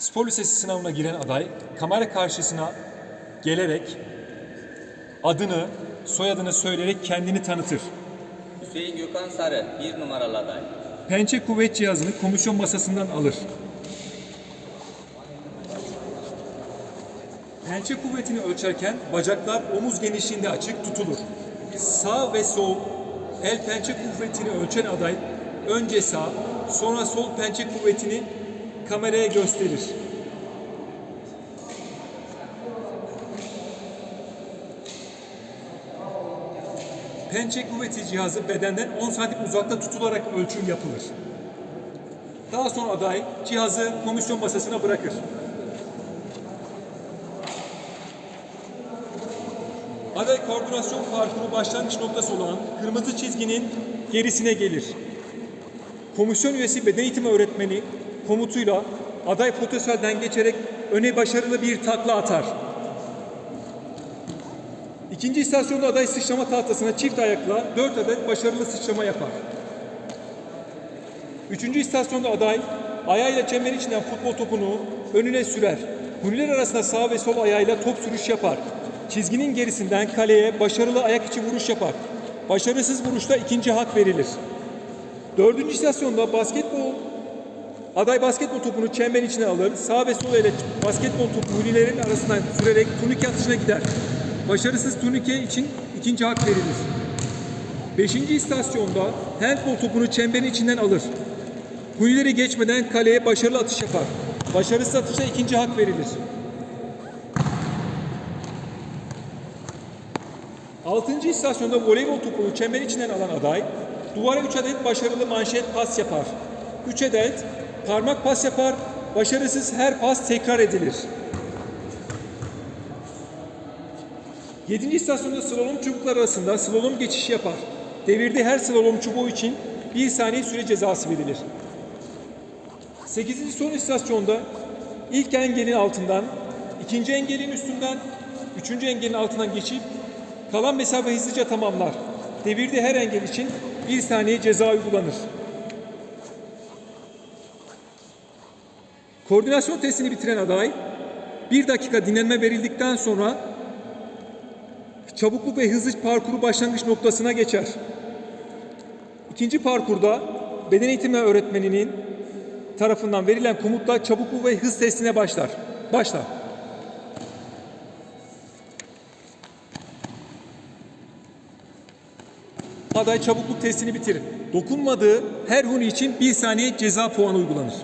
Spor lisesi sınavına giren aday kamera karşısına gelerek adını, soyadını söyleyerek kendini tanıtır. Hüseyin Gökhan Sarı, bir numaralı aday. Pençe kuvvet cihazını komisyon masasından alır. Pençe kuvvetini ölçerken bacaklar omuz genişliğinde açık tutulur. Sağ ve sol el pençe kuvvetini ölçen aday önce sağ, sonra sol pençe kuvvetini kameraya gösterir. Pençe kuvveti cihazı bedenden 10 santim uzakta tutularak ölçüm yapılır. Daha sonra aday cihazı komisyon masasına bırakır. Aday koordinasyon parkuru başlangıç noktası olan kırmızı çizginin gerisine gelir. Komisyon üyesi beden eğitimi öğretmeni komutuyla aday potansiyelden geçerek öne başarılı bir takla atar. İkinci istasyonda aday sıçrama tahtasına çift ayakla 4 adet başarılı sıçrama yapar. Üçüncü istasyonda aday ayağıyla çemberin içinden futbol topunu önüne sürer. Huniler arasında sağ ve sol ayağıyla top sürüş yapar. Çizginin gerisinden kaleye başarılı ayak içi vuruş yapar. Başarısız vuruşta ikinci hak verilir. Dördüncü istasyonda basketbol Aday basketbol topunu çemberin içine alır. Sağ ve sol ele basketbol topu hunilerin arasından sürerek turnike atışına gider. Başarısız turnike için ikinci hak verilir. Beşinci istasyonda handbol topunu çemberin içinden alır. Hunileri geçmeden kaleye başarılı atış yapar. Başarısız atışta ikinci hak verilir. Altıncı istasyonda voleybol topunu çemberin içinden alan aday, duvara 3 adet başarılı manşet pas yapar. 3 adet parmak pas yapar, başarısız her pas tekrar edilir. 7. istasyonda slalom çubuklar arasında slalom geçişi yapar. Devirde her slalom çubuğu için 1 saniye süre cezası verilir. 8. son istasyonda ilk engelin altından, ikinci engelin üstünden, üçüncü engelin altından geçip kalan mesafe hızlıca tamamlar. Devirde her engel için 1 saniye ceza uygulanır. Koordinasyon testini bitiren aday bir dakika dinlenme verildikten sonra çabukluk ve hızlı parkuru başlangıç noktasına geçer. İkinci parkurda beden eğitimi öğretmeninin tarafından verilen komutla çabukluk ve hız testine başlar. Başlar. Aday çabukluk testini bitirir. Dokunmadığı her huni için bir saniye ceza puanı uygulanır.